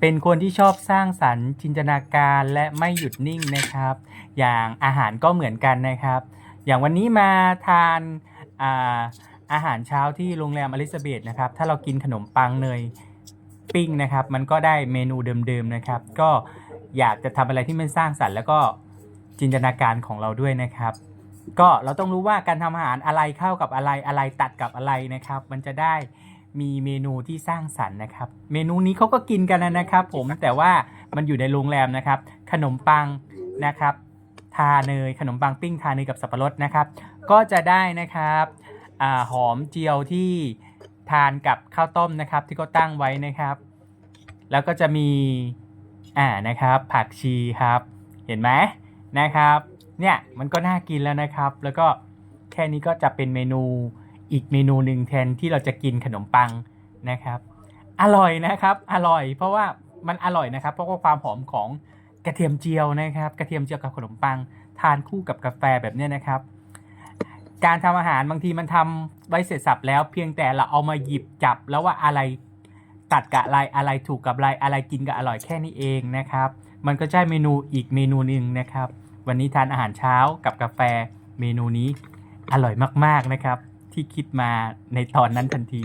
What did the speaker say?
เป็นคนที่ชอบสร้างสรรค์จินตนาการและไม่หยุดนิ่งนะครับ อย่างอาหารก็เหมือนกันนะครับ อย่างวันนี้มาทานอาอาหารเช้าที่โรงแรมอลิซาเบธนะครับ ถ้าเรากินขนมปังเนยปิ้งนะครับ มันก็ได้เมนูเดิมๆนะครับ ก็อยากจะทำอะไรที่มันสร้างสรรค์แล้วก็จินตนาการของเราด้วยนะครับ ก็เราต้องรู้ว่าการทำอาหารอะไรเข้ากับอะไรอะไรตัดกับอะไรนะครับ มันจะได้ มีเมนูที่สร้างสรรค์นะครับ เมนูนี้เขาก็กินกันนะครับ ผมแต่ว่ามันอยู่ในโรงแรมนะครับ ขนมปังนะครับ ทาเนยขนมปังปิ้งทาเนยกับสับปะรดนะครับ ก็จะได้นะครับอาหอมเจียวที่ทานกับข้าวต้มนะครับ ที่เขาตั้งไว้นะครับ แล้วก็จะมีอ่านะครับ ผักชีครับ เห็นไหมนะครับ เนี่ยมันก็น่ากินแล้วนะครับ แล้วก็แค่นี้ก็จะเป็นเมนู อีกเมนูหนึ่งแทนที่เราจะกินขนมปังนะครับ อร่อยนะครับอร่อย เพราะว่ามันอร่อยนะครับ เพราะว่าความหอมของกระเทียมเจียวนะครับ กระเทียมเจียวกับขนมปัง ทานคู่กับกาแฟแบบนี้นะครับ การทำอาหารบางทีมันทำไว้เสร็จสับแล้ว เพียงแต่เราเอามาหยิบจับแล้วว่าอะไรตัดกับอะไรอะไรถูกกับอะไรอะไรกินกับอร่อยแค่นี้เองนะครับ มันก็ใช่เมนูอีกเมนูหนึ่งนะครับ วันนี้ทานอาหารเช้ากับกาแฟเมนูนี้อร่อยมากๆนะครับ ที่คิดมาในตอนนั้นทันที